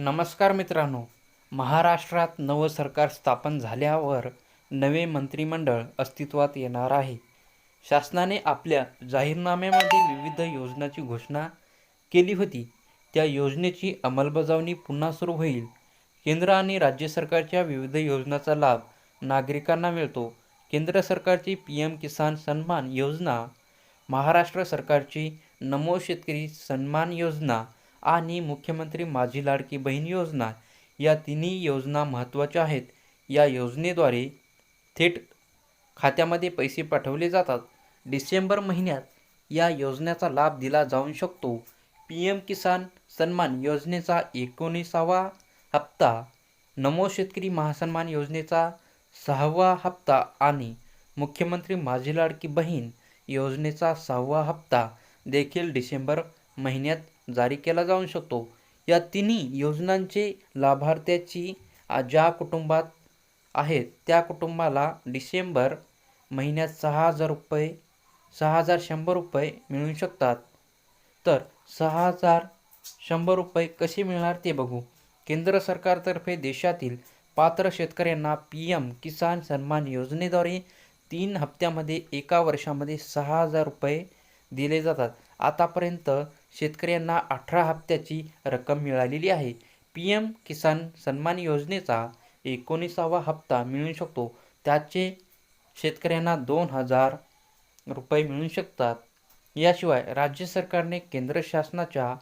नमस्कार मित्रांनो. महाराष्ट्रात नवं सरकार स्थापन झाल्यावर नवे मंत्रिमंडळ अस्तित्वात येणार आहे. शासनाने आपल्या जाहीरनाम्यामध्ये विविध योजनांची घोषणा केली होती. त्या योजनेची अंमलबजावणी पुन्हा सुरू होईल. केंद्र आणि राज्य सरकारच्या विविध योजनांचा लाभ नागरिकांना मिळतो. केंद्र सरकारची पी एम किसान सन्मान योजना महाराष्ट्र सरकारची नमो शेतकरी सन्मान योजना आणि मुख्यमंत्री माझी लाडकी बहीण योजना या तिन्ही योजना महत्त्वाच्या आहेत. या योजनेद्वारे थेट खात्यामध्ये पैसे पाठवले जातात. डिसेंबर महिन्यात या योजनेचा लाभ दिला जाऊ शकतो. पी एम किसान सन्मान योजनेचा एकोणीसावा हप्ता नमो शेतकरी महासन्मान योजनेचा सहावा हप्ता आणि मुख्यमंत्री माझी लाडकी बहीण योजनेचा सहावा हप्ता देखील डिसेंबर महिन्यात जारी केला जाऊ शकतो. या तिन्ही योजनांचे लाभार्थ्याची ज्या कुटुंबात आहेत त्या कुटुंबाला डिसेंबर महिन्यात सहा हजार रुपये सहा हजार शंभर रुपये मिळू शकतात. तर सहा हजार शंभर रुपये कसे मिळणार ते बघू. केंद्र सरकारतर्फे देशातील पात्र शेतकऱ्यांना पी एम किसान सन्मान योजनेद्वारे तीन हप्त्यामध्ये एका वर्षामध्ये सहा हजार रुपये दिले जातात. आतापर्यंत शेतकऱ्यांना अठरा हप्त्याची रक्कम मिळालेली आहे. पी एम किसान सन्मान योजनेचा एकोणीसावा हप्ता मिळू शकतो. त्याचे शेतकऱ्यांना दोन हजार रुपये मिळू शकतात. याशिवाय राज्य सरकारने केंद्र शासनाच्या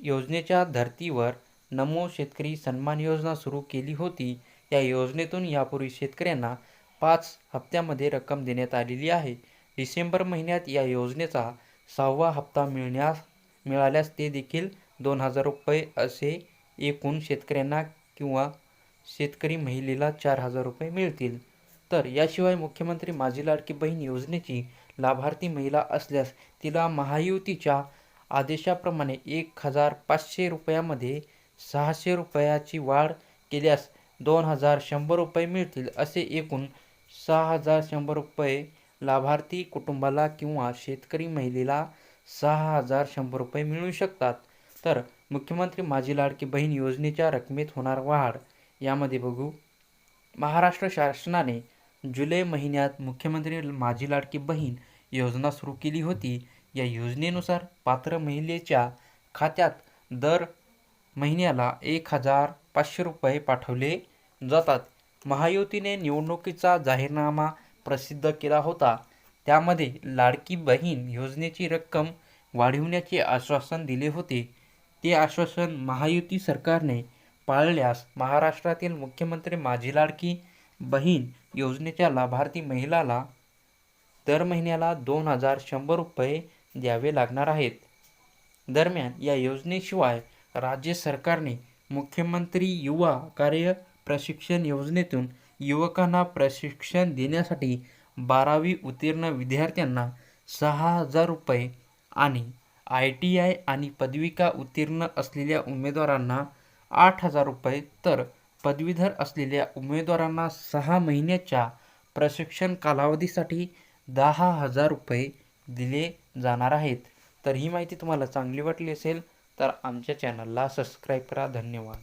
योजनेच्या धर्तीवर नमो शेतकरी सन्मान योजना सुरू केली होती. या योजनेतून यापूर्वी शेतकऱ्यांना पाच हप्त्यामध्ये रक्कम देण्यात आलेली आहे. डिसेंबर महिन्यात या योजनेचा सहावा हप्ता मिळण्यास मिळाल्यास ते देखील दोन हजार रुपये असे एकूण शेतकऱ्यांना किंवा शेतकरी महिलेला चार हजार रुपये मिळतील. तर याशिवाय मुख्यमंत्री माझी लाडकी बहीण योजनेची लाभार्थी महिला असल्यास तिला महायुतीच्या आदेशाप्रमाणे एक हजार पाचशे रुपयामध्ये सहाशे रुपयाची वाढ केल्यास दोन हजार शंभर रुपये मिळतील असे एकूण सहा हजार शंभर रुपये लाभार्थी कुटुंबाला किंवा शेतकरी महिलेला सहा हजार शंभर रुपये मिळू शकतात. तर मुख्यमंत्री माझी लाडकी बहीण योजनेच्या रकमेत होणार वाढ यामध्ये बघू. महाराष्ट्र शासनाने जुलै महिन्यात मुख्यमंत्री माझी लाडकी बहीण योजना सुरू केली होती. या योजनेनुसार पात्र महिलेच्या खात्यात दर महिन्याला एक हजार पाचशे रुपये पाठवले जातात. महायुतीने निवडणुकीचा जाहीरनामा प्रसिद्ध केला होता. त्यामध्ये लाडकी बहीण योजनेची रक्कम वाढविण्याचे आश्वासन दिले होते. ते आश्वासन महायुती सरकारने पाळल्यास महाराष्ट्रातील मुख्यमंत्री माझी लाडकी बहीण योजनेच्या लाभार्थी महिलाला दर महिन्याला दोन हजार शंभर रुपये द्यावे लागणार आहेत. दरम्यान या योजनेशिवाय राज्य सरकारने मुख्यमंत्री युवा कार्य प्रशिक्षण योजनेतून युवकांना प्रशिक्षण देण्यासाठी बारावी उत्तीर्ण विद्यार्थ्यांना सहा हजार रुपये आणि आय टी आय आणि पदविका उत्तीर्ण असलेल्या उमेदवारांना आठ हजार रुपये तर पदवीधर असलेल्या उमेदवारांना सहा महिन्याच्या प्रशिक्षण कालावधीसाठी दहा हजार रुपये दिले जाणार आहेत. तर ही माहिती तुम्हाला चांगली वाटली असेल तर आमच्या चॅनलला सबस्क्राईब करा. धन्यवाद.